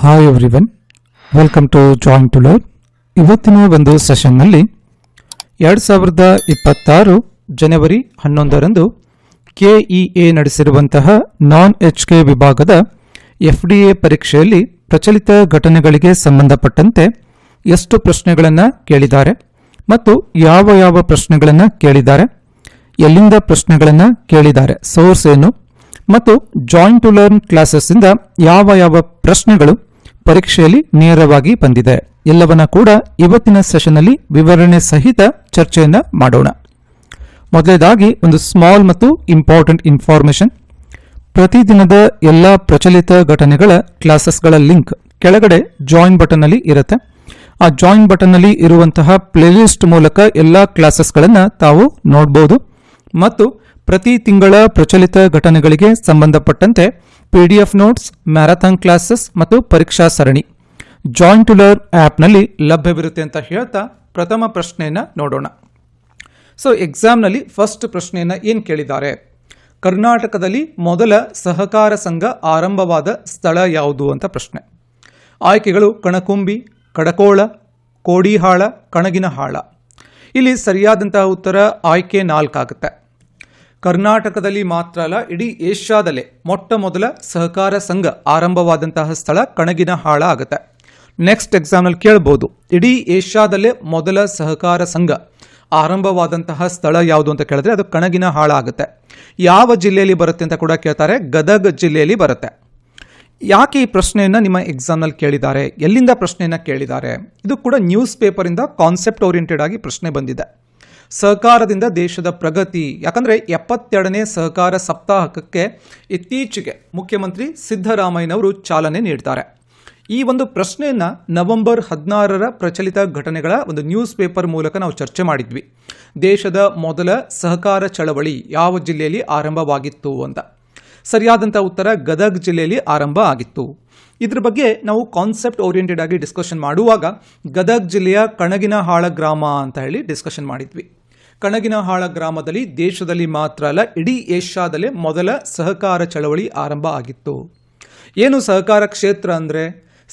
Hi everyone welcome to join to learn ಇವತ್ತಿನ ಒಂದು ಸೆಷನ್ನಲ್ಲಿ ಎರಡು ಸಾವಿರದ ಇಪ್ಪತ್ತಾರು ಜನವರಿ ಹನ್ನೊಂದರಂದು ಕೆಇಎ ನಡೆಸಿರುವಂತಹ ನಾನ್ ಎಚ್ ಕೆ ವಿಭಾಗದ ಎಫ್ ಡಿ ಎ ಪರೀಕ್ಷೆಯಲ್ಲಿ ಪ್ರಚಲಿತ ಘಟನೆಗಳಿಗೆ ಸಂಬಂಧಪಟ್ಟಂತೆ ಎಷ್ಟು ಪ್ರಶ್ನೆಗಳನ್ನು ಕೇಳಿದ್ದಾರೆ ಮತ್ತು ಯಾವ ಯಾವ ಪ್ರಶ್ನೆಗಳನ್ನು ಕೇಳಿದ್ದಾರೆ, ಎಲ್ಲಿಂದ ಪ್ರಶ್ನೆಗಳನ್ನು ಕೇಳಿದ್ದಾರೆ ಸೋರ್ಸ್ ಏನು, ಮತ್ತು ಜಾಯಿಂಟ್ ಟು ಲರ್ನ್ ಕ್ಲಾಸಸ್ ಇಂದ ಯಾವ ಯಾವ ಪ್ರಶ್ನೆಗಳು ಪರೀಕ್ಷೆಯಲ್ಲಿ ನೇರವಾಗಿ ಬಂದಿದೆ. ಎಲ್ಲವನ್ನ ಕೂಡ ಇವತ್ತಿನ ಸೆಷನ್ ಅಲ್ಲಿ ವಿವರಣೆ ಸಹಿತ ಚರ್ಚೆಯನ್ನ ಮಾಡೋಣ. ಮೊದಲನೇದಾಗಿ ಒಂದು ಸ್ಮಾಲ್ ಮತ್ತು ಇಂಪಾರ್ಟೆಂಟ್ ಇನ್ಫಾರ್ಮೇಶನ್ ಪ್ರತಿದಿನದ ಎಲ್ಲ ಪ್ರಚಲಿತ ಘಟನೆಗಳ ಕ್ಲಾಸಸ್ಗಳ ಲಿಂಕ್ ಕೆಳಗಡೆ ಜಾಯಿನ್ ಬಟನ್ ಅಲ್ಲಿ ಇರುತ್ತೆ. ಆ ಜಾಯಿನ್ ಬಟನ್ ಅಲ್ಲಿ ಇರುವಂತಹ ಪ್ಲೇಲಿಸ್ಟ್ ಮೂಲಕ ಎಲ್ಲ ಕ್ಲಾಸಸ್ಗಳನ್ನು ತಾವು ನೋಡಬಹುದು ಮತ್ತು ಪ್ರತಿ ತಿಂಗಳ ಪ್ರಚಲಿತ ಘಟನೆಗಳಿಗೆ ಸಂಬಂಧಪಟ್ಟಂತೆ P D F notes marathon classes ಮತ್ತು ಪರೀಕ್ಷಾ ಸರಣಿ. ಜಾಯಿಂಟ್ ಟು ಲರ್ನ್ ಆ್ಯಪ್ನಲ್ಲಿ ಲಭ್ಯವಿರುತ್ತೆ ಅಂತ ಹೇಳ್ತಾ ಪ್ರಥಮ ಪ್ರಶ್ನೆಯನ್ನು ನೋಡೋಣ. ಸೊ ಎಕ್ಸಾಮ್ನಲ್ಲಿ ಫಸ್ಟ್ ಪ್ರಶ್ನೆಯನ್ನು ಏನು ಕೇಳಿದ್ದಾರೆ? ಕರ್ನಾಟಕದಲ್ಲಿ ಮೊದಲ ಸಹಕಾರ ಸಂಘ ಆರಂಭವಾದ ಸ್ಥಳ ಯಾವುದು ಅಂತ ಪ್ರಶ್ನೆ. ಆಯ್ಕೆಗಳು ಕಣಕುಂಬಿ, ಕಡಕೋಳ, ಕೋಡಿಹಾಳ, ಕಣಗಿನಹಾಳ. ಇಲ್ಲಿ ಸರಿಯಾದಂತಹ ಉತ್ತರ ಆಯ್ಕೆ ನಾಲ್ಕಾಗುತ್ತೆ. ಕರ್ನಾಟಕದಲ್ಲಿ ಮಾತ್ರ ಅಲ್ಲ, ಇಡೀ ಏಷ್ಯಾದಲ್ಲೇ ಮೊಟ್ಟ ಮೊದಲ ಸಹಕಾರ ಸಂಘ ಆರಂಭವಾದಂತಹ ಸ್ಥಳ ಕಣಗಿನಹಾಳ ಆಗುತ್ತೆ. ನೆಕ್ಸ್ಟ್ ಎಕ್ಸಾಮ್ನಲ್ಲಿ ಕೇಳ್ಬೋದು. ಇಡೀ ಏಷ್ಯಾದಲ್ಲೇ ಮೊದಲ ಸಹಕಾರ ಸಂಘ ಆರಂಭವಾದಂತಹ ಸ್ಥಳ ಯಾವುದು ಅಂತ ಕೇಳಿದ್ರೆ ಅದು ಕಣಗಿನಹಾಳ ಆಗುತ್ತೆ. ಯಾವ ಜಿಲ್ಲೆಯಲ್ಲಿ ಬರುತ್ತೆ ಅಂತ ಕೂಡ ಕೇಳ್ತಾರೆ, ಗದಗ ಜಿಲ್ಲೆಯಲ್ಲಿ ಬರುತ್ತೆ. ಯಾಕೆ ಈ ಪ್ರಶ್ನೆಯನ್ನು ನಿಮ್ಮ ಎಕ್ಸಾಮ್ನಲ್ಲಿ ಕೇಳಿದ್ದಾರೆ, ಎಲ್ಲಿಂದ ಪ್ರಶ್ನೆಯನ್ನು ಕೇಳಿದ್ದಾರೆ? ಇದು ಕೂಡ ನ್ಯೂಸ್ ಪೇಪರಿಂದ ಕಾನ್ಸೆಪ್ಟ್ ಓರಿಯೆಂಟೆಡ್ ಆಗಿ ಪ್ರಶ್ನೆ ಬಂದಿದೆ. ಸಹಕಾರದಿಂದ ದೇಶದ ಪ್ರಗತಿ. ಯಾಕಂದರೆ ಎಪ್ಪತ್ತೆರಡನೇ ಸಹಕಾರ ಸಪ್ತಾಹಕ್ಕೆ ಇತ್ತೀಚೆಗೆ ಮುಖ್ಯಮಂತ್ರಿ ಸಿದ್ದರಾಮಯ್ಯನವರು ಚಾಲನೆ ನೀಡ್ತಾರೆ. ಈ ಒಂದು ಪ್ರಶ್ನೆಯನ್ನು ನವೆಂಬರ್ ಹದಿನಾರರ ಪ್ರಚಲಿತ ಘಟನೆಗಳ ಒಂದು ನ್ಯೂಸ್ ಪೇಪರ್ ಮೂಲಕ ನಾವು ಚರ್ಚೆ ಮಾಡಿದ್ವಿ. ದೇಶದ ಮೊದಲ ಸಹಕಾರ ಚಳವಳಿ ಯಾವ ಜಿಲ್ಲೆಯಲ್ಲಿ ಆರಂಭವಾಗಿತ್ತು ಅಂತ. ಸರಿಯಾದಂಥ ಉತ್ತರ ಗದಗ್ ಜಿಲ್ಲೆಯಲ್ಲಿ ಆರಂಭ ಆಗಿತ್ತು. ಇದ್ರ ಬಗ್ಗೆ ನಾವು ಕಾನ್ಸೆಪ್ಟ್ ಓರಿಯೆಂಟೆಡ್ ಆಗಿ ಡಿಸ್ಕಷನ್ ಮಾಡುವಾಗ ಗದಗ್ ಜಿಲ್ಲೆಯ ಕಣಗಿನಹಾಳ ಗ್ರಾಮ ಅಂತ ಹೇಳಿ ಡಿಸ್ಕಷನ್ ಮಾಡಿದ್ವಿ. ಕಣಗಿನಹಾಳ ಗ್ರಾಮದಲ್ಲಿ ದೇಶದಲ್ಲಿ ಮಾತ್ರ ಅಲ್ಲ, ಇಡೀ ಏಷ್ಯಾದಲ್ಲೇ ಮೊದಲ ಸಹಕಾರ ಚಳವಳಿ ಆರಂಭ ಆಗಿತ್ತು. ಏನು ಸಹಕಾರ ಕ್ಷೇತ್ರ ಅಂದರೆ?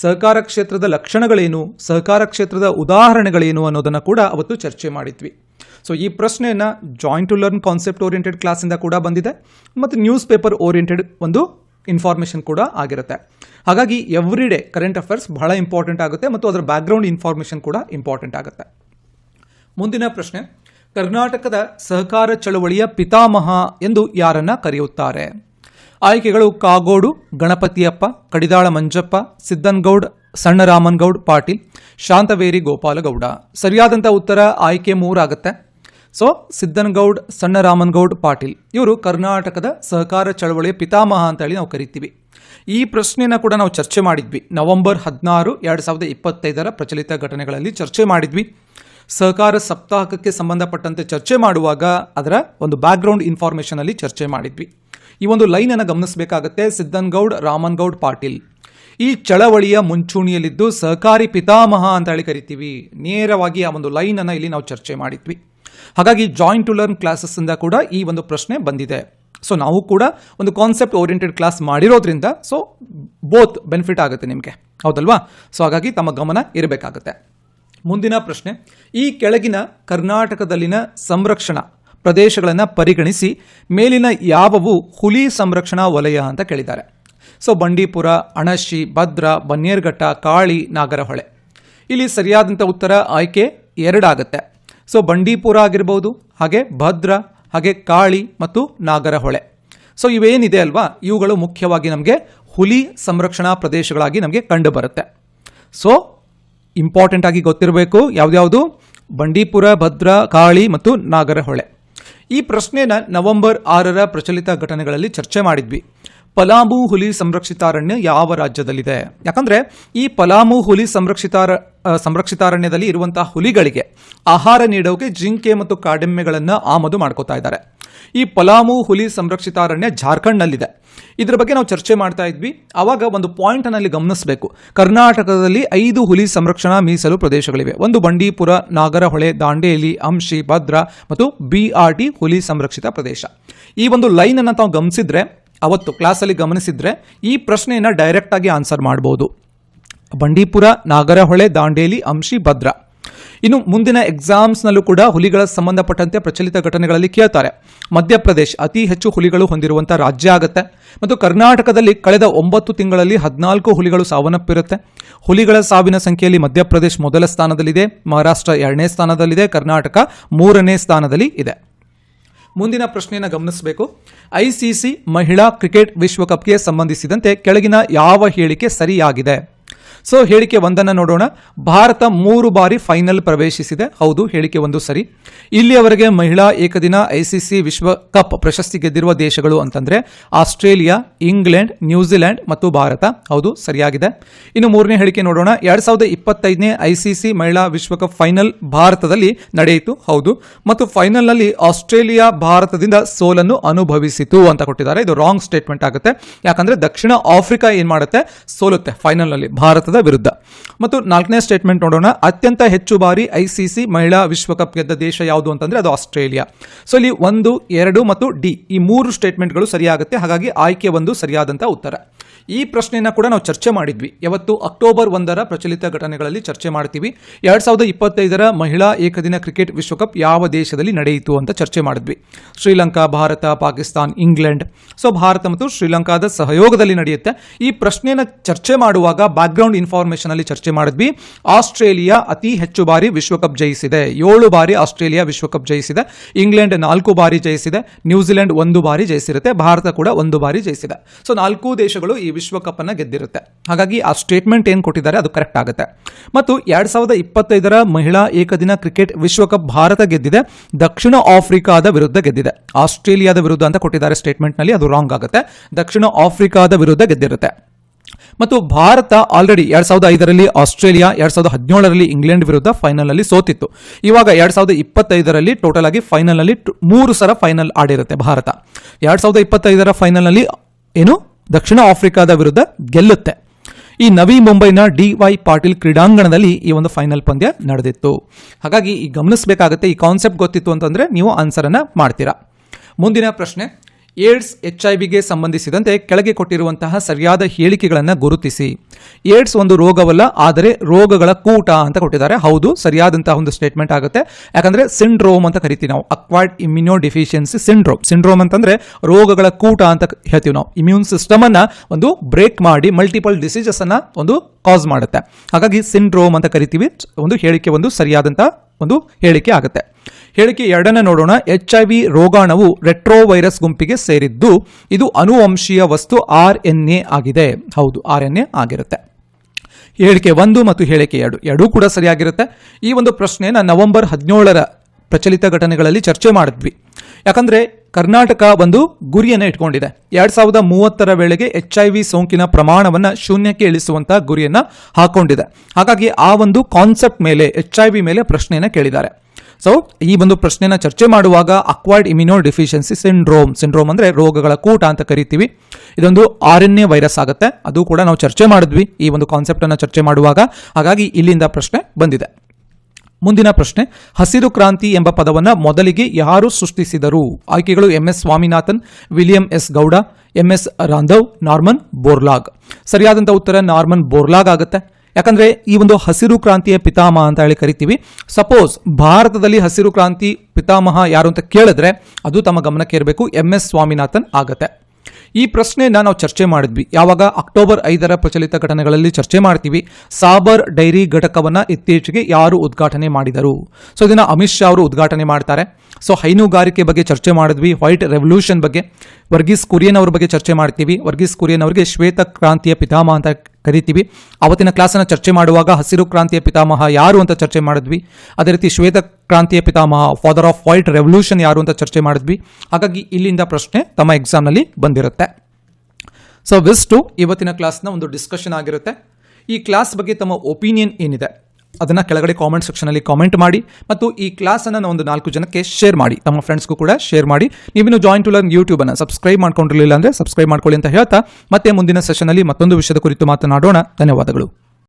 ಸಹಕಾರ ಕ್ಷೇತ್ರದ ಲಕ್ಷಣಗಳೇನು? ಸಹಕಾರ ಕ್ಷೇತ್ರದ ಉದಾಹರಣೆಗಳೇನು ಅನ್ನೋದನ್ನು ಕೂಡ ಅವತ್ತು ಚರ್ಚೆ ಮಾಡಿದ್ವಿ. ಸೊ ಈ ಪ್ರಶ್ನೆಯನ್ನು join to learn concept oriented ಕ್ಲಾಸಿಂದ ಕೂಡ ಬಂದಿದೆ. ಮತ್ತು ನ್ಯೂಸ್ ಪೇಪರ್ ಓರಿಯೆಂಟೆಡ್ ಒಂದು ಇನ್ಫಾರ್ಮೇಷನ್ ಕೂಡ ಆಗಿರುತ್ತೆ. ಹಾಗಾಗಿ ಎವ್ರಿ ಡೇ ಕರೆಂಟ್ ಅಫೇರ್ಸ್ ಬಹಳ ಇಂಪಾರ್ಟೆಂಟ್ ಆಗುತ್ತೆ ಮತ್ತು ಅದರ ಬ್ಯಾಕ್ಗ್ರೌಂಡ್ ಇನ್ಫಾರ್ಮೇಷನ್ ಕೂಡ ಇಂಪಾರ್ಟೆಂಟ್ ಆಗುತ್ತೆ. ಮುಂದಿನ ಪ್ರಶ್ನೆ. ಕರ್ನಾಟಕದ ಸಹಕಾರ ಚಳವಳಿಯ ಪಿತಾಮಹ ಎಂದು ಯಾರನ್ನ ಕರೆಯುತ್ತಾರೆ? ಆಯ್ಕೆಗಳು ಕಾಗೋಡು, ಗಣಪತಿಯಪ್ಪ, ಕಡಿದಾಳ ಮಂಜಪ್ಪ, ಸಿದ್ದನ್ಗೌಡ್, ಸಣ್ಣರಾಮನ್ಗೌಡ್, ಪಾಟೀಲ್, ಶಾಂತವೇರಿ ಗೋಪಾಲಗೌಡ. ಸರಿಯಾದಂಥ ಉತ್ತರ ಆಯ್ಕೆ ಮೂರಾಗುತ್ತೆ. ಸೊ ಸಿದ್ದನ್ಗೌಡ್, ಸಣ್ಣರಾಮನ್ಗೌಡ್, ಪಾಟೀಲ್, ಇವರು ಕರ್ನಾಟಕದ ಸಹಕಾರ ಚಳವಳಿಯ ಪಿತಾಮಹ ಅಂತ ಹೇಳಿ ನಾವು ಕರಿತೀವಿ. ಈ ಪ್ರಶ್ನೆಯನ್ನ ಕೂಡ ನಾವು ಚರ್ಚೆ ಮಾಡಿದ್ವಿ. ನವೆಂಬರ್ ಹದಿನಾರು, ಎರಡು ಸಾವಿರದ ಇಪ್ಪತ್ತೈದರ ಪ್ರಚಲಿತ ಘಟನೆಗಳಲ್ಲಿ ಚರ್ಚೆ ಮಾಡಿದ್ವಿ. ಸಹಕಾರ ಸಪ್ತಾಹಕ್ಕೆ ಸಂಬಂಧಪಟ್ಟಂತೆ ಚರ್ಚೆ ಮಾಡುವಾಗ ಅದರ ಒಂದು ಬ್ಯಾಕ್ಗ್ರೌಂಡ್ ಇನ್ಫಾರ್ಮೇಷನ್ ಅಲ್ಲಿ ಚರ್ಚೆ ಮಾಡಿದ್ವಿ. ಈ ಒಂದು ಲೈನ್ ಅನ್ನು ಗಮನಿಸಬೇಕಾಗತ್ತೆ ಸಿದ್ದನ್ಗೌಡ್ ರಾಮನ್ಗೌಡ್, ಪಾಟೀಲ್. ಈ ಚಳವಳಿಯ ಮುಂಚೂಣಿಯಲ್ಲಿದ್ದು ಸಹಕಾರಿ ಪಿತಾಮಹ ಅಂತ ಹೇಳಿ ಕರಿತೀವಿ. ನೇರವಾಗಿ ಆ ಒಂದು ಲೈನ್ ಅನ್ನು ಇಲ್ಲಿ ನಾವು ಚರ್ಚೆ ಮಾಡಿದ್ವಿ. ಹಾಗಾಗಿ ಜಾಯಿಂಟ್ ಟು ಲರ್ನ್ ಕ್ಲಾಸಸ್ಸಿಂದ ಕೂಡ ಈ ಒಂದು ಪ್ರಶ್ನೆ ಬಂದಿದೆ. ಸೊ ನಾವು ಕೂಡ ಒಂದು ಕಾನ್ಸೆಪ್ಟ್ ಓರಿಯೆಂಟೆಡ್ ಕ್ಲಾಸ್ ಮಾಡಿರೋದ್ರಿಂದ ಸೊ ಬೋತ್ ಬೆನಿಫಿಟ್ ಆಗುತ್ತೆ ನಿಮಗೆ. ಹೌದಲ್ವಾ? ಸೊ ಹಾಗಾಗಿ ತಮ್ಮ ಗಮನ ಇರಬೇಕಾಗುತ್ತೆ. ಮುಂದಿನ ಪ್ರಶ್ನೆ. ಈ ಕೆಳಗಿನ ಕರ್ನಾಟಕದಲ್ಲಿನ ಸಂರಕ್ಷಣಾ ಪ್ರದೇಶಗಳನ್ನು ಪರಿಗಣಿಸಿ ಮೇಲಿನ ಯಾವವು ಹುಲಿ ಸಂರಕ್ಷಣಾ ವಲಯ ಅಂತ ಕೇಳಿದ್ದಾರೆ. ಸೊ ಬಂಡೀಪುರ, ಅಣಶಿ, ಭದ್ರ, ಬನ್ನೇರ್ಘಟ್ಟ, ಕಾಳಿ, ನಾಗರಹೊಳೆ. ಇಲ್ಲಿ ಸರಿಯಾದಂಥ ಉತ್ತರ ಆಯ್ಕೆ ಎರಡಾಗುತ್ತೆ. ಸೊ ಬಂಡೀಪುರ ಆಗಿರ್ಬೋದು, ಹಾಗೆ ಭದ್ರ, ಹಾಗೆ ಕಾಳಿ ಮತ್ತು ನಾಗರಹೊಳೆ. ಸೊ ಇವೇನಿದೆ ಅಲ್ವಾ? ಇವುಗಳು ಮುಖ್ಯವಾಗಿ ನಮಗೆ ಹುಲಿ ಸಂರಕ್ಷಣಾ ಪ್ರದೇಶಗಳಾಗಿ ನಮಗೆ ಕಂಡುಬರುತ್ತೆ. ಸೊ ಇಂಪಾರ್ಟೆಂಟ್ ಆಗಿ ಗೊತ್ತಿರಬೇಕು. ಯಾವ್ದ್ಯಾವುದು? ಬಂಡೀಪುರ, ಭದ್ರ, ಕಾಳಿ ಮತ್ತು ನಾಗರಹೊಳೆ. ಈ ಪ್ರಶ್ನೆನ ನವೆಂಬರ್ ಆರರ ಪ್ರಚಲಿತ ಘಟನೆಗಳಲ್ಲಿ ಚರ್ಚೆ ಮಾಡಿದ್ವಿ. ಪಲಾಮು ಹುಲಿ ಸಂರಕ್ಷಿತಾರಣ್ಯ ಯಾವ ರಾಜ್ಯದಲ್ಲಿದೆ? ಯಾಕಂದ್ರೆ ಈ ಪಲಾಮು ಹುಲಿ ಸಂರಕ್ಷಿತಾರ ಸಂರಕ್ಷಿತಾರಣ್ಯದಲ್ಲಿ ಇರುವಂತಹ ಹುಲಿಗಳಿಗೆ ಆಹಾರ ನೀಡೋಕೆ ಜಿಂಕೆ ಮತ್ತು ಕಾಡೆಮ್ಮೆಗಳನ್ನು ಆಮದು ಮಾಡ್ಕೋತಾ ಇದ್ದಾರೆ. ಈ ಪಲಾಮು ಹುಲಿ ಸಂರಕ್ಷಿತಾರಣ್ಯ ಜಾರ್ಖಂಡ್ನಲ್ಲಿದೆ. ಇದರ ಬಗ್ಗೆ ನಾವು ಚರ್ಚೆ ಮಾಡ್ತಾ ಇದ್ವಿ. ಆವಾಗ ಒಂದು ಪಾಯಿಂಟ್ ಅಲ್ಲಿ ಗಮನಿಸಬೇಕು. ಕರ್ನಾಟಕದಲ್ಲಿ ಐದು ಹುಲಿ ಸಂರಕ್ಷಣಾ ಮೀಸಲು ಪ್ರದೇಶಗಳಿವೆ. ಒಂದು ಬಂಡೀಪುರ, ನಾಗರಹೊಳೆ, ದಾಂಡೇಲಿ, ಅಂಶಿ, ಭದ್ರಾ ಮತ್ತು ಬಿ ಆರ್ ಟಿ ಹುಲಿ ಸಂರಕ್ಷಿತ ಪ್ರದೇಶ. ಈ ಒಂದು ಲೈನ್ ಅನ್ನು ತಾವು ಗಮನಿಸಿದ್ರೆ, ಅವತ್ತು ಕ್ಲಾಸಲ್ಲಿ ಗಮನಿಸಿದ್ರೆ, ಈ ಪ್ರಶ್ನೆಯನ್ನು ಡೈರೆಕ್ಟ್ ಆಗಿ ಆನ್ಸರ್ ಮಾಡಬಹುದು ಬಂಡೀಪುರ, ನಾಗರಹೊಳೆ, ದಾಂಡೇಲಿ, ಅಂಶಿ, ಭದ್ರಾ. ಇನ್ನು ಮುಂದಿನ ಎಕ್ಸಾಮ್ಸ್ನಲ್ಲೂ ಕೂಡ ಹುಲಿಗಳ ಸಂಬಂಧಪಟ್ಟಂತೆ ಪ್ರಚಲಿತ ಘಟನೆಗಳಲ್ಲಿ ಕೇಳ್ತಾರೆ. ಮಧ್ಯಪ್ರದೇಶ ಅತಿ ಹೆಚ್ಚು ಹುಲಿಗಳು ಹೊಂದಿರುವಂಥ ರಾಜ್ಯ ಆಗುತ್ತೆ. ಮತ್ತು ಕರ್ನಾಟಕದಲ್ಲಿ ಕಳೆದ ಒಂಬತ್ತು ತಿಂಗಳಲ್ಲಿ ಹದಿನಾಲ್ಕು ಹುಲಿಗಳು ಸಾವನ್ನಪ್ಪಿರುತ್ತೆ. ಹುಲಿಗಳ ಸಾವಿನ ಸಂಖ್ಯೆಯಲ್ಲಿ ಮಧ್ಯಪ್ರದೇಶ ಮೊದಲ ಸ್ಥಾನದಲ್ಲಿದೆ, ಮಹಾರಾಷ್ಟ್ರ ಎರಡನೇ ಸ್ಥಾನದಲ್ಲಿದೆ, ಕರ್ನಾಟಕ ಮೂರನೇ ಸ್ಥಾನದಲ್ಲಿ ಇದೆ. ಮುಂದಿನ ಪ್ರಶ್ನೆಯನ್ನು ಗಮನಿಸಬೇಕು. ಐಸಿಸಿ ಮಹಿಳಾ ಕ್ರಿಕೆಟ್ ವಿಶ್ವಕಪ್ಗೆ ಸಂಬಂಧಿಸಿದಂತೆ ಕೆಳಗಿನ ಯಾವ ಹೇಳಿಕೆ ಸರಿಯಾಗಿದೆ? ಸೊ ಹೇಳಿಕೆ ಒಂದನ್ನು ನೋಡೋಣ. ಭಾರತ ಮೂರು ಬಾರಿ ಫೈನಲ್ ಪ್ರವೇಶಿಸಿದೆ. ಹೌದು, ಹೇಳಿಕೆ ಒಂದು ಸರಿ. ಇಲ್ಲಿಯವರೆಗೆ ಮಹಿಳಾ ಏಕದಿನ ಐಸಿಸಿ ವಿಶ್ವಕಪ್ ಪ್ರಶಸ್ತಿ ಗೆದ್ದಿರುವ ದೇಶಗಳು ಅಂತಂದ್ರೆ ಆಸ್ಟ್ರೇಲಿಯಾ, ಇಂಗ್ಲೆಂಡ್ ನ್ಯೂಜಿಲೆಂಡ್ ಮತ್ತು ಭಾರತ. ಹೌದು, ಸರಿಯಾಗಿದೆ. ಇನ್ನು ಮೂರನೇ ಹೇಳಿಕೆ ನೋಡೋಣ. ಎರಡ್ ಸಾವಿರದ ಇಪ್ಪತ್ತೈದನೇ ಐಸಿಸಿ ಮಹಿಳಾ ವಿಶ್ವಕಪ್ ಫೈನಲ್ ಭಾರತದಲ್ಲಿ ನಡೆಯಿತು. ಹೌದು. ಮತ್ತು ಫೈನಲ್ನಲ್ಲಿ ಆಸ್ಟ್ರೇಲಿಯಾ ಭಾರತದಿಂದ ಸೋಲನ್ನು ಅನುಭವಿಸಿತು ಅಂತ ಕೊಟ್ಟಿದ್ದಾರೆ. ಇದು ರಾಂಗ್ ಸ್ಟೇಟ್ಮೆಂಟ್ ಆಗುತ್ತೆ. ಯಾಕಂದ್ರೆ ದಕ್ಷಿಣ ಆಫ್ರಿಕಾ ಏನ್ ಮಾಡುತ್ತೆ? ಸೋಲುತ್ತೆ ಫೈನಲ್ನಲ್ಲಿ ಭಾರತದ ವಿರುದ್ಧ. ಮತ್ತು ನಾಲ್ಕನೇ ಸ್ಟೇಟ್ಮೆಂಟ್ ನೋಡೋಣ. ಅತ್ಯಂತ ಹೆಚ್ಚು ಬಾರಿ ಐಸಿಸಿ ಮಹಿಳಾ ವಿಶ್ವಕಪ್ ಗೆದ್ದ ದೇಶ ಯಾವುದು ಅಂತಂದ್ರೆ ಅದು ಆಸ್ಟ್ರೇಲಿಯಾ. ಸೊ ಇಲ್ಲಿ ಒಂದು, ಎರಡು ಮತ್ತು ಡಿ ಈ ಮೂರು ಸ್ಟೇಟ್ಮೆಂಟ್ಗಳು ಸರಿಯಾಗುತ್ತೆ. ಹಾಗಾಗಿ ಆಯ್ಕೆ ಒಂದು ಸರಿಯಾದಂಥ ಉತ್ತರ. ಈ ಪ್ರಶ್ನೆಯನ್ನು ಕೂಡ ನಾವು ಚರ್ಚೆ ಮಾಡಿದ್ವಿ. ಯಾವತ್ತು ಅಕ್ಟೋಬರ್ ಒಂದರ ಪ್ರಚಲಿತ ಘಟನೆಗಳಲ್ಲಿ ಚರ್ಚೆ ಮಾಡ್ತೀವಿ. ಎರಡ್ ಸಾವಿರದ ಇಪ್ಪತ್ತೈದರ ಮಹಿಳಾ ಏಕದಿನ ಕ್ರಿಕೆಟ್ ವಿಶ್ವಕಪ್ ಯಾವ ದೇಶದಲ್ಲಿ ನಡೆಯಿತು ಅಂತ ಚರ್ಚೆ ಮಾಡಿದ್ವಿ. ಶ್ರೀಲಂಕಾ, ಭಾರತ, ಪಾಕಿಸ್ತಾನ್, ಇಂಗ್ಲೆಂಡ್. ಸೊ, ಭಾರತ ಮತ್ತು ಶ್ರೀಲಂಕಾದ ಸಹಯೋಗದಲ್ಲಿ ನಡೆಯುತ್ತೆ. ಈ ಪ್ರಶ್ನೆಯನ್ನು ಚರ್ಚೆ ಮಾಡುವಾಗ ಬ್ಯಾಕ್ಗ್ರೌಂಡ್ ಇನ್ಫಾರ್ಮೇಷನ್ ಅಲ್ಲಿ ಚರ್ಚೆ ಮಾಡಿದ್ವಿ. ಆಸ್ಟ್ರೇಲಿಯಾ ಅತಿ ಹೆಚ್ಚು ಬಾರಿ ವಿಶ್ವಕಪ್ ಜಯಿಸಿದೆ. ಏಳು ಬಾರಿ ಆಸ್ಟ್ರೇಲಿಯಾ ವಿಶ್ವಕಪ್ ಜಯಿಸಿದೆ. ಇಂಗ್ಲೆಂಡ್ ನಾಲ್ಕು ಬಾರಿ ಜಯಿಸಿದೆ. ನ್ಯೂಜಿಲೆಂಡ್ ಒಂದು ಬಾರಿ ಜಯಿಸಿರುತ್ತೆ. ಭಾರತ ಕೂಡ ಒಂದು ಬಾರಿ ಜಯಿಸಿದೆ. ಸೊ, ನಾಲ್ಕು ದೇಶಗಳು ವಿಶ್ವಕಪ್ ಅನ್ನ ಗೆದ್ದಿರುತ್ತೆ. ಹಾಗಾಗಿ ಆ ಸ್ಟೇಟ್ಮೆಂಟ್ ಏನು ಕೊಟ್ಟಿದ್ದಾರೆ ಅದು ಕರೆಕ್ಟ್ ಆಗುತ್ತೆ. ಮತ್ತು ಎರಡ್ ಸಾವಿರದ ಇಪ್ಪತ್ತೈದರ ಮಹಿಳಾ ಏಕದಿನ ಕ್ರಿಕೆಟ್ ವಿಶ್ವಕಪ್ ಭಾರತ ಗೆದ್ದಿದೆ. ದಕ್ಷಿಣ ಆಫ್ರಿಕಾದ ವಿರುದ್ಧ ಗೆದ್ದಿದೆ. ಆಸ್ಟ್ರೇಲಿಯಾದ ವಿರುದ್ಧ ಅಂತ ಕೊಟ್ಟಿದ್ದಾರೆ ಸ್ಟೇಟ್ಮೆಂಟ್ನಲ್ಲಿ, ಅದು ರಾಂಗ್ ಆಗುತ್ತೆ. ದಕ್ಷಿಣ ಆಫ್ರಿಕಾದ ವಿರುದ್ಧ ಗೆದ್ದಿರುತ್ತೆ. ಮತ್ತು ಭಾರತ ಆಲ್ರೆಡಿ ಎರಡ್ ಸಾವಿರದ ಐದರಲ್ಲಿ ಆಸ್ಟ್ರೇಲಿಯಾ, ಎರಡ್ ಸಾವಿರದ ಹದಿನೇಳರಲ್ಲಿ ಇಂಗ್ಲೆಂಡ್ ವಿರುದ್ಧ ಫೈನಲ್ ಅಲ್ಲಿ ಸೋತಿತ್ತು. ಇವಾಗ ಎರಡ್ ಸಾವಿರದ ಇಪ್ಪತ್ತೈದರಲ್ಲಿ ಟೋಟಲ್ ಆಗಿ ಫೈನಲ್ ಅಲ್ಲಿ ಟ್- ಮೂರು ಸಲ ಫೈನಲ್ ಆಡಿರುತ್ತೆ ಭಾರತ. ಎರಡ್ ಸಾವಿರದ ಇಪ್ಪತ್ತೈದರ ಫೈನಲ್ನಲ್ಲಿ ಏನು? ದಕ್ಷಿಣ ಆಫ್ರಿಕಾದ ವಿರುದ್ಧ ಗೆಲ್ಲುತ್ತೆ. ಈ ನವಿ ಮುಂಬೈನ ಡಿ ವೈ ಪಾಟೀಲ್ ಕ್ರೀಡಾಂಗಣದಲ್ಲಿ ಈ ಒಂದು ಫೈನಲ್ ಪಂದ್ಯ ನಡೆದಿತ್ತು. ಹಾಗಾಗಿ ಈ ಗಮನಿಸಬೇಕಾಗುತ್ತೆ ಈ ಕಾನ್ಸೆಪ್ಟ್ ಗೊತ್ತಿತ್ತು ಅಂತಂದ್ರೆ ನೀವು ಆನ್ಸರ್ ಅನ್ನ ಮಾಡ್ತೀರಾ. ಮುಂದಿನ ಪ್ರಶ್ನೆ. ಏಡ್ಸ್ ಎಚ್ ಐ ವಿಗೆ ಸಂಬಂಧಿಸಿದಂತೆ ಕೆಳಗೆ ಕೊಟ್ಟಿರುವಂತಹ ಸರಿಯಾದ ಹೇಳಿಕೆಗಳನ್ನು ಗುರುತಿಸಿ. ಏಡ್ಸ್ ಒಂದು ರೋಗವಲ್ಲ, ಆದರೆ ರೋಗಗಳ ಕೂಟ ಅಂತ ಕೊಟ್ಟಿದ್ದಾರೆ. ಹೌದು, ಸರಿಯಾದಂತಹ ಒಂದು ಸ್ಟೇಟ್ಮೆಂಟ್ ಆಗುತ್ತೆ. ಯಾಕಂದ್ರೆ ಸಿಂಡ್ರೋಮ್ ಅಂತ ಕರಿತೀವಿ ನಾವು acquired immunodeficiency syndrome syndrome ಅಂತಂದ್ರೆ ರೋಗಗಳ ಕೂಟ ಅಂತ ಹೇಳ್ತೀವಿ ನಾವು. ಇಮ್ಯೂನ್ ಸಿಸ್ಟಮನ್ನು ಒಂದು ಬ್ರೇಕ್ ಮಾಡಿ ಮಲ್ಟಿಪಲ್ ಡಿಸೀಸಸ್ ಅನ್ನ ಒಂದು ಕಾಸ್ ಮಾಡುತ್ತೆ. ಹಾಗಾಗಿ ಸಿಂಡ್ರೋಮ್ ಅಂತ ಕರಿತೀವಿ. ಒಂದು ಹೇಳಿಕೆ, ಒಂದು ಸರಿಯಾದಂಥ ಒಂದು ಹೇಳಿಕೆ ಆಗುತ್ತೆ. ಹೇಳಿಕೆ ಎರಡನ್ನ ನೋಡೋಣ. ಎಚ್ ಐ ವಿ ರೋಗಾಣವು ರೆಟ್ರೋವೈರಸ್ ಗುಂಪಿಗೆ ಸೇರಿದ್ದು, ಇದು ಅನುವಂಶೀಯ ವಸ್ತು ಆರ್ ಎನ್ ಎ ಆಗಿದೆ. ಹೌದು, ಆರ್ ಎನ್ ಎ ಆಗಿರುತ್ತೆ. ಹೇಳಿಕೆ ಒಂದು ಮತ್ತು ಹೇಳಿಕೆ ಎರಡು, ಎರಡೂ ಕೂಡ ಸರಿಯಾಗಿರುತ್ತೆ. ಈ ಒಂದು ಪ್ರಶ್ನೆಯನ್ನು ನವೆಂಬರ್ ಹದಿನೇಳರ ಪ್ರಚಲಿತ ಘಟನೆಗಳಲ್ಲಿ ಚರ್ಚೆ ಮಾಡಿದ್ವಿ. ಯಾಕಂದ್ರೆ ಕರ್ನಾಟಕ ಒಂದು ಗುರಿಯನ್ನು ಇಟ್ಕೊಂಡಿದೆ. ಎರಡು ಸಾವಿರದ ಮೂವತ್ತರ ವೇಳೆಗೆ ಎಚ್ ಐ ವಿ ಸೋಂಕಿನ ಪ್ರಮಾಣವನ್ನು ಶೂನ್ಯಕ್ಕೆ ಇಳಿಸುವಂತ ಗುರಿಯನ್ನು ಹಾಕೊಂಡಿದೆ. ಹಾಗಾಗಿ ಆ ಒಂದು ಕಾನ್ಸೆಪ್ಟ್ ಮೇಲೆ ಎಚ್ ಐ ವಿ ಮೇಲೆ ಪ್ರಶ್ನೆಯನ್ನು ಕೇಳಿದ್ದಾರೆ. ಸೊ ಈ ಒಂದು ಪ್ರಶ್ನೆನ ಚರ್ಚೆ ಮಾಡುವಾಗ acquired immunodeficiency syndrome syndrome ಅಂದ್ರೆ ರೋಗಗಳ ಕೂಟ ಅಂತ ಕರಿತೀವಿ. ಇದೊಂದು ಆರ್ ಎನ್ ಎ ವೈರಸ್ ಆಗುತ್ತೆ. ಅದು ಕೂಡ ನಾವು ಚರ್ಚೆ ಮಾಡಿದ್ವಿ ಈ ಒಂದು ಕಾನ್ಸೆಪ್ಟ್ ಅನ್ನ ಚರ್ಚೆ ಮಾಡುವಾಗ. ಹಾಗಾಗಿ ಇಲ್ಲಿಂದ ಪ್ರಶ್ನೆ ಬಂದಿದೆ. ಮುಂದಿನ ಪ್ರಶ್ನೆ, ಹಸಿರು ಕ್ರಾಂತಿ ಎಂಬ ಪದವನ್ನು ಮೊದಲಿಗೆ ಯಾರು ಸೃಷ್ಟಿಸಿದರು? ಆಯ್ಕೆಗಳು M S Swaminathan, William S Gowda M S Randhawa, Norman Borlaug. ಸರಿಯಾದಂಥ ಉತ್ತರ ನಾರ್ಮನ್ ಬೋರ್ಲಾಗ್ ಆಗುತ್ತೆ. ಯಾಕಂದ್ರೆ ಈ ಒಂದು ಹಸಿರು ಕ್ರಾಂತಿಯ ಪಿತಾಮಹ ಅಂತ ಹೇಳಿ ಕರಿತೀವಿ. ಸಪೋಸ್ ಭಾರತದಲ್ಲಿ ಹಸಿರು ಕ್ರಾಂತಿ ಪಿತಾಮಹ ಯಾರು ಅಂತ ಕೇಳಿದ್ರೆ ಅದು ತಮ್ಮ ಗಮನಕ್ಕೆ ಇರಬೇಕು. ಎಂ ಎಸ್ ಸ್ವಾಮಿನಾಥನ್ ಆಗತ್ತೆ. ಈ ಪ್ರಶ್ನೆಯನ್ನ ನಾವು ಚರ್ಚೆ ಮಾಡಿದ್ವಿ. ಯಾವಾಗ ಅಕ್ಟೋಬರ್ ಐದರ ಪ್ರಚಲಿತ ಘಟನೆಗಳಲ್ಲಿ ಚರ್ಚೆ ಮಾಡ್ತೀವಿ. ಸಾಬರ್ ಡೈರಿ ಘಟಕವನ್ನು ಇತ್ತೀಚೆಗೆ ಯಾರು ಉದ್ಘಾಟನೆ ಮಾಡಿದರು? ಸೊ ಇದನ್ನು ಅಮಿತ್ ಶಾ ಅವರು ಉದ್ಘಾಟನೆ ಮಾಡ್ತಾರೆ. ಸೊ ಹೈನುಗಾರಿಕೆ ಬಗ್ಗೆ ಚರ್ಚೆ ಮಾಡಿದ್ವಿ. ವೈಟ್ ರೆವಲ್ಯೂಷನ್ ಬಗ್ಗೆ. ವರ್ಗೀಸ್ ಕುರಿಯನ್ ಅವ್ರ ಬಗ್ಗೆ ಚರ್ಚೆ ಮಾಡ್ತೀವಿ. ವರ್ಗೀಸ್ ಕುರಿಯನ್ ಅವರಿಗೆ ಶ್ವೇತ ಕ್ರಾಂತಿಯ ಪಿತಾಮಹ ಅಂತ ಕರಿತೀವಿ. ಅವತ್ತಿನ ಕ್ಲಾಸನ್ನು ಚರ್ಚೆ ಮಾಡುವಾಗ ಹಸಿರು ಕ್ರಾಂತಿಯ ಪಿತಾಮಹ ಯಾರು ಅಂತ ಚರ್ಚೆ ಮಾಡಿದ್ವಿ. ಅದೇ ರೀತಿ ಶ್ವೇತ ಕ್ರಾಂತಿಯ ಪಿತಾಮಹ ಫಾದರ್ ಆಫ್ ವೈಟ್ ರೆವಲ್ಯೂಷನ್ ಯಾರು ಅಂತ ಚರ್ಚೆ ಮಾಡಿದ್ವಿ. ಹಾಗಾಗಿ ಇಲ್ಲಿಂದ ಪ್ರಶ್ನೆ ತಮ್ಮ ಎಕ್ಸಾಮ್ನಲ್ಲಿ ಬಂದಿರುತ್ತೆ. ಸೊ ವಿಸ್ಟು ಇವತ್ತಿನ ಕ್ಲಾಸ್ನ ಒಂದು ಡಿಸ್ಕಷನ್ ಆಗಿರುತ್ತೆ. ಈ ಕ್ಲಾಸ್ ಬಗ್ಗೆ ತಮ್ಮ ಒಪಿನಿಯನ್ ಏನಿದೆ? ಅದನ್ನು ಕೆಳಗಡೆ ಕಾಮೆಂಟ್ ಸೆಕ್ಷನಲ್ಲಿ ಕಾಮೆಂಟ್ ಮಾಡಿ ಮತ್ತು ಈ ಕ್ಲಾಸನ್ನು ಒಂದು ನಾಲ್ಕು ಜನಕ್ಕೆ ಶೇರ್ ಮಾಡಿ. ತಮ್ಮ ಫ್ರೆಂಡ್ಸ್ಗೂ ಕೂಡ ಶೇರ್ ಮಾಡಿ. ನೀವಿನ್ನು ಜಾಯಿನ್ ಟು ಲರ್ನ್ ಯೂಟ್ಯೂಬನ್ನು ಸಬ್ಸ್ಕ್ರೈಬ್ ಮಾಡ್ಕೊಂಡಿರಲಿಲ್ಲ ಅಂದರೆ ಸಬ್ಸ್ಕ್ರೈಬ್ ಮಾಡ್ಕೊಳ್ಳಿ ಅಂತ ಹೇಳ್ತಾ, ಮತ್ತೆ ಮುಂದಿನ ಸೆಷನಲ್ಲಿ ಮತ್ತೊಂದು ವಿಷಯದ ಕುರಿತು ಮಾತನಾಡೋಣ. ಧನ್ಯವಾದಗಳು.